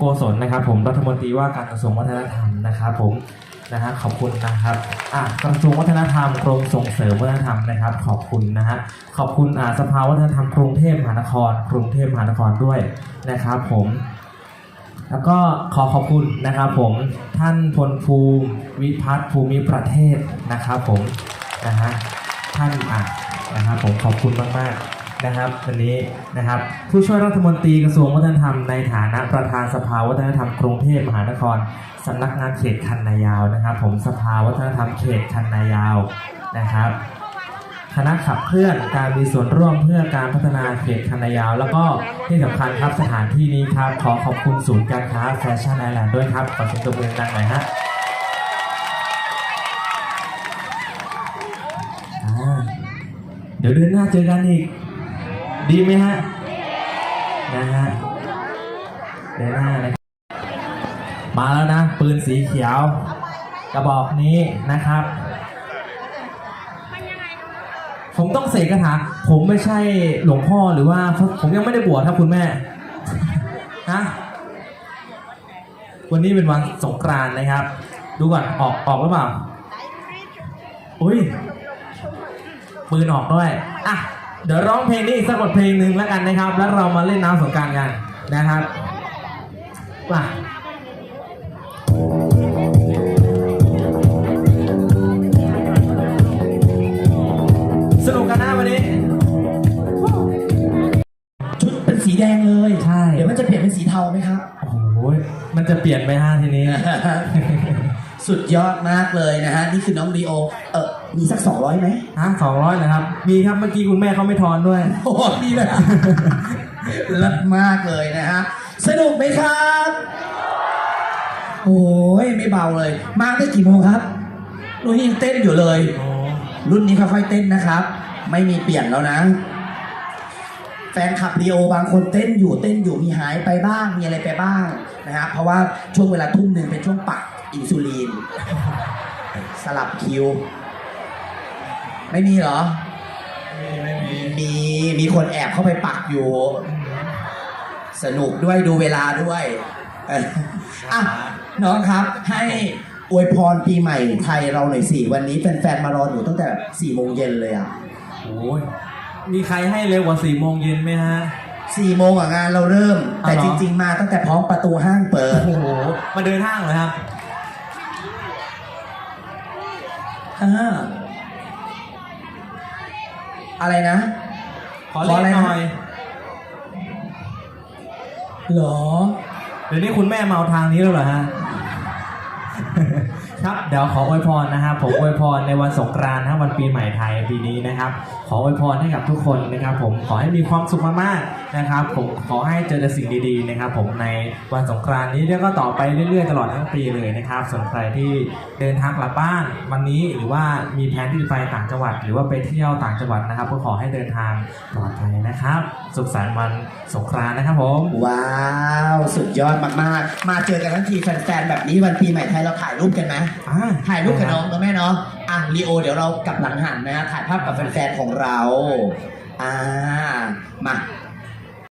โกศลนะครับ ผมรัฐมนตรีว่าการกระทรวงวัฒนธรรมนะครับผมนะฮะขอบคุณนะครับอะกระทรวงวัฒนธรรมกรมส่งเสริมวัฒนธรรมนะครับ ขอบคุณนะฮะขอบคุณอ่าสภาวัฒนธรรมกรุงเทพมหานคร กรุงเทพมหานครด้วยนะครับ ผม แล้วก็ขอขอบคุณนะครับ ผมท่านพลภูมิ วิพัฒน์ภูมิประเทศนะครับ ผมนะฮะท่านอะนะครับผมขอบคุณมากๆ นะครับวันนี้นะครับ ผู้ช่วยรัฐมนตรีกระทรวงวัฒนธรรมในฐานะประธานสภาวัฒนธรรมกรุงเทพมหานครสำนักงานเขตคันนายาวนะครับ ผมสภาวัฒนธรรมเขตคันนายาวนะครับ คณะขับเคลื่อนการมีส่วนร่วมเพื่อการพัฒนาเขตคันนายาว แล้วก็ที่สำคัญครับสถานที่นี้ครับขอขอบคุณศูนย์การค้าแฟชั่นไอแลนด์ด้วยครับขอเสียงตบมือดังหน่อยฮะเดี๋ยวเดือนหน้าเจอกันอีก ดีไหมฮะนะฮะเดือนหน้าเลยมาแล้วนะ ปืนสีเขียว กระบอกนี้นะครับผมต้องเสกคาถาผมไม่ใช่หลวงพ่อหรือว่าผมยังไม่ได้บวชครับคุณแม่ฮะวันนี้เป็นวันสงกรานต์นะครับ ดูก่อนออกออกหรือเปล่าอุ้ยปืนออกด้วยอะ เดี๋ยวร้องเพลงนี้อีกสักบทเพลงหนึ่งแล้วกันนะครับ แล้วเรามาเล่นน้ำสงกรารกันนะครับมาสนุกกันนะวันนี้ ชุดเป็นสีแดงเลย ใช่ เดี๋ยวมันจะเปลี่ยนเป็นสีเทาไหมครับ โอ้โหมันจะเปลี่ยนไปฮะทีนี้ สุดยอดมากเลยนะฮะ นี่คือน้องลีโอ เออ มีสักสองร้อยไหมฮะสองร้อยนะครับ มีครับเมื่อกี้คุณแม่เขาไม่ทอนด้วย โอ้โหมีเลยอะเลิศมากเลยนะฮะ สนุกไหมครับ โอ้ยไม่เบาเลย มาได้กี่โมงครับรุ่นนี้ยังเต้นอยู่เลยโอ้รุ่นนี้ค่อยๆเต้นนะครับ ไม่มีเปลี่ยนแล้วนะ แฟนคลับลีโอบางคนเต้นอยู่เต้นอยู่มีหายไปบ้างมีอะไรไปบ้างนะฮะเพราะว่าช่วงเวลาทุ่มหนึ่งเป็นช่วงปักอินซูลินสลับคิว ไม่มีเหรอไม่มีมีมีคนแอบเข้าไปปักอยู่ สนุกด้วยดูเวลาด้วยเอออะน้องครับ ให้อวยพรปีใหม่ไทยเราหน่อยสิวันนี้แฟนๆมารอหนูตั้งแต่สี่โมงเย็นเลยอะโอ้ยมีใครให้เร็วกว่าสี่โมงเย็นไหมฮะ สี่โมงอะงานเราเริ่ม แต่อ๋อเหรจอริง ๆ มาตั้งแต่พร้อมประตูห้างเปิดโอ้โหมาเดินห้างเลยครับอ่า อะไรนะ ขอเล่ขออะไรนนะ หน่อย เหรอ เดี๋ยวนี้คุณแม่เมาทางนี้แล้วเหรอฮะ ครับเดี๋ยวขออวยพรนะครับผมอวยพรในวันสงกรานต์นะวันปีใหม่ไทยปีนี้นะครับ ขออวยพรให้กับทุกคนนะครับ ผมขอให้มีความสุขมากๆนะครับ ผมขอให้เจอแต่สิ่งดีๆนะครับ ผมในวันสงกรานต์นี้แล้วก็ต่อไปเรื่อยๆตลอดทั้งปีเลยนะครับ ส่วนใครที่เดินทางกลับบ้านวันนี้หรือว่ามีแผนที่จะไปต่างจังหวัด หรือว่าไปเที่ยวต่างจังหวัดนะครับ ก็ขอให้เดินทางปลอดภัยนะครับ สุขสันต์วันสงกรานต์นะครับผมว้าว สุดยอดมากๆ มาเจอกันทั้งทีแฟนๆแบบนี้วันปีใหม่ไทยเราถ่ายรูปกันไหมอ่ถ่ายรูปกับน้องนะแม่เนาะอะลีโอเดี๋ยวเรากลับหลังหันนะถ่ายภาพกับแฟนๆของเราอ่ามา